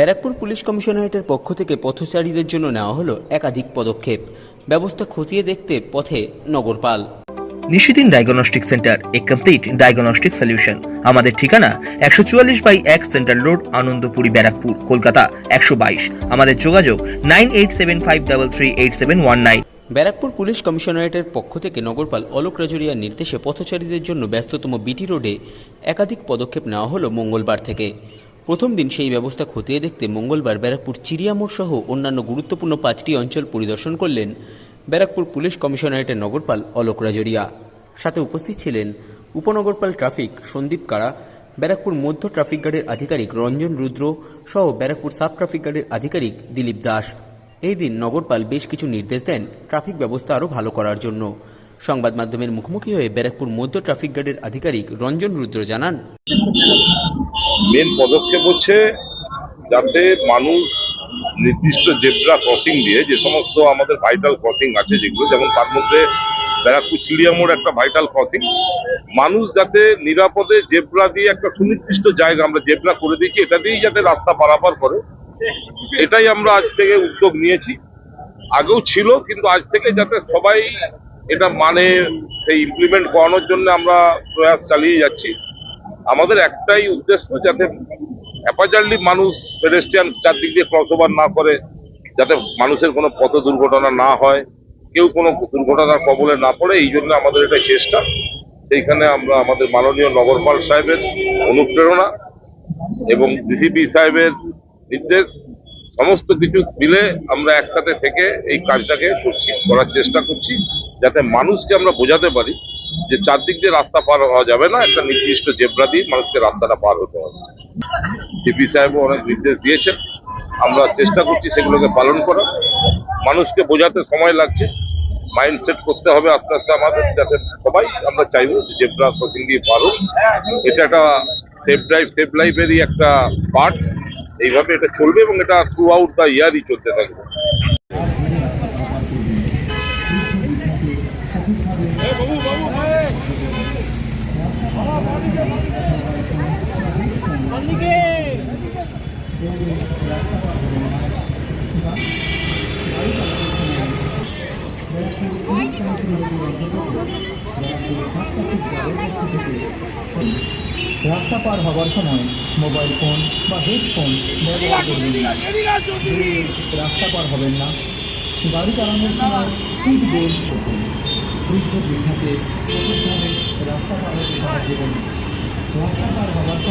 Barrackpore police কমিশনারেটের পক্ষ থেকে পথচারীদের জন্য নেওয়া হলো একাধিক পদক্ষেপ। ব্যবস্থা খতিয়ে দেখতে পথে নগরপাল। নিশিদিন ডায়াগনস্টিক সেন্টার এ কমপ্লিট ডায়াগনস্টিক সলিউশন। আমাদের ঠিকানা একশো চুয়াল্লিশ বাই এক সেন্ট্রাল রোড আনন্দপুরি ব্যারাকপুর কলকাতা একশো বাইশ। আমাদের যোগাযোগ nine eight seven five double three eight seven one nine. Barrackpore police কমিশনারেটের পক্ষ থেকে নগরপাল অলোক রাজরিয়ার নির্দেশে পথচারীদের জন্য ব্যস্ততম বিটি রোডে একাধিক পদক্ষেপ নেওয়া হলো মঙ্গলবার থেকে। প্রথম দিন সেই ব্যবস্থা খতিয়ে দেখতে মঙ্গলবার ব্যারাকপুর চিড়িয়ামোড় সহ অন্যান্য গুরুত্বপূর্ণ পাঁচটি অঞ্চল পরিদর্শন করলেন ব্যারাকপুর পুলিশ কমিশনারেটের নগরপাল অলোক রাজরিয়া। সাথে উপস্থিত ছিলেন উপনগরপাল ট্রাফিক সন্দীপ কারা ব্যারাকপুর মধ্য ট্রাফিক গার্ডের আধিকারিক রঞ্জন রুদ্র সহ ব্যারাকপুর সাব ট্রাফিক গার্ডের আধিকারিক দিলীপ দাস। এই দিন নগরপাল বেশ কিছু নির্দেশ দেন ট্রাফিক ব্যবস্থা আরও ভালো করার জন্য। সংবাদ মাধ্যমের মুখোমুখি হয়ে ব্যারাকপুর মধ্য ট্রাফিক গার্ডের আধিকারিক রঞ্জন রুদ্র জানান মেন পদক্ষেপ হচ্ছে যাতে মানুষ নির্দিষ্ট জেব্রা ক্রসিং দিয়ে যে সমস্ত আমাদের ভাইটাল ক্রসিং আছে যেগুলো, যেমন তার মধ্যে ব্যারাকপুর চিড়িয়ামোড় একটা ভাইটাল ক্রসিং, মানুষ যাতে নিরাপদে জেব্রা দিয়ে একটা সুনির্দিষ্ট জায়গা আমরা জেব্রা করে দিয়েছি, এটা দিয়েই যাতে রাস্তা পারাপার করে। এটাই আমরা আজ থেকে উদ্যোগ নিয়েছি। আগেও ছিল, কিন্তু আজ থেকে যাতে সবাই এটা মানে সেই ইমপ্লিমেন্ট করানোর জন্য আমরা প্রয়াস চালিয়ে যাচ্ছি। আমাদের একটাই উদ্দেশ্য যাতে অ্যাপাজারলি মানুষ পেডেস্ট্রিয়ান চারদিক দিয়ে ক্রস ওভার না করে, যাতে মানুষের কোনো পথ দুর্ঘটনা না হয়, কেউ কোনো দুর্ঘটনার কবলে না পড়ে, এই জন্য আমাদের এটা চেষ্টা। সেইখানে আমরা আমাদের মাননীয় নগরপাল সাহেবের অনুপ্রেরণা এবং ডিসিপি সাহেবের নির্দেশ, সমস্ত কিছু মিলে আমরা একসাথে থেকে এই কাজটাকে করছি, করার চেষ্টা করছি, যাতে মানুষকে আমরা বোঝাতে পারি যে চারদিক দিয়ে রাস্তা পার হওয়া যাবে না, একটা নির্দিষ্ট জেব্রা দিয়ে মানুষকে রাস্তাটা পার হতে হবে। সিপি সাহেবও অনেক নির্দেশ দিয়েছেন। আমরা চেষ্টা করছি সেগুলোকে পালন করা মানুষকে বোঝাতে সময় লাগছে। মাইন্ডসেট করতে হবে আস্তে আস্তে আমাদের, যাতে সবাই আমরা চাইব যে জেব্রা ক্রসিং দিয়ে পারো এটা একটা সেফ ড্রাইভ সেফ লাইফেরই একটা পার্ট এইভাবে এটা চলবে এবং এটা থ্রু আউট দ্য ইয়ারই চলতে থাকবে। রাস্তা পার হবার সময় মোবাইল ফোন বা হেডফোন ব্যবহার করবেন রাস্তা পার হবেন না। গাড়ি চালানোর সময় করুন বৃদ্ধ বৃদ্ধাকে রাস্তা পার হতে সাহায্য করুন রাস্তা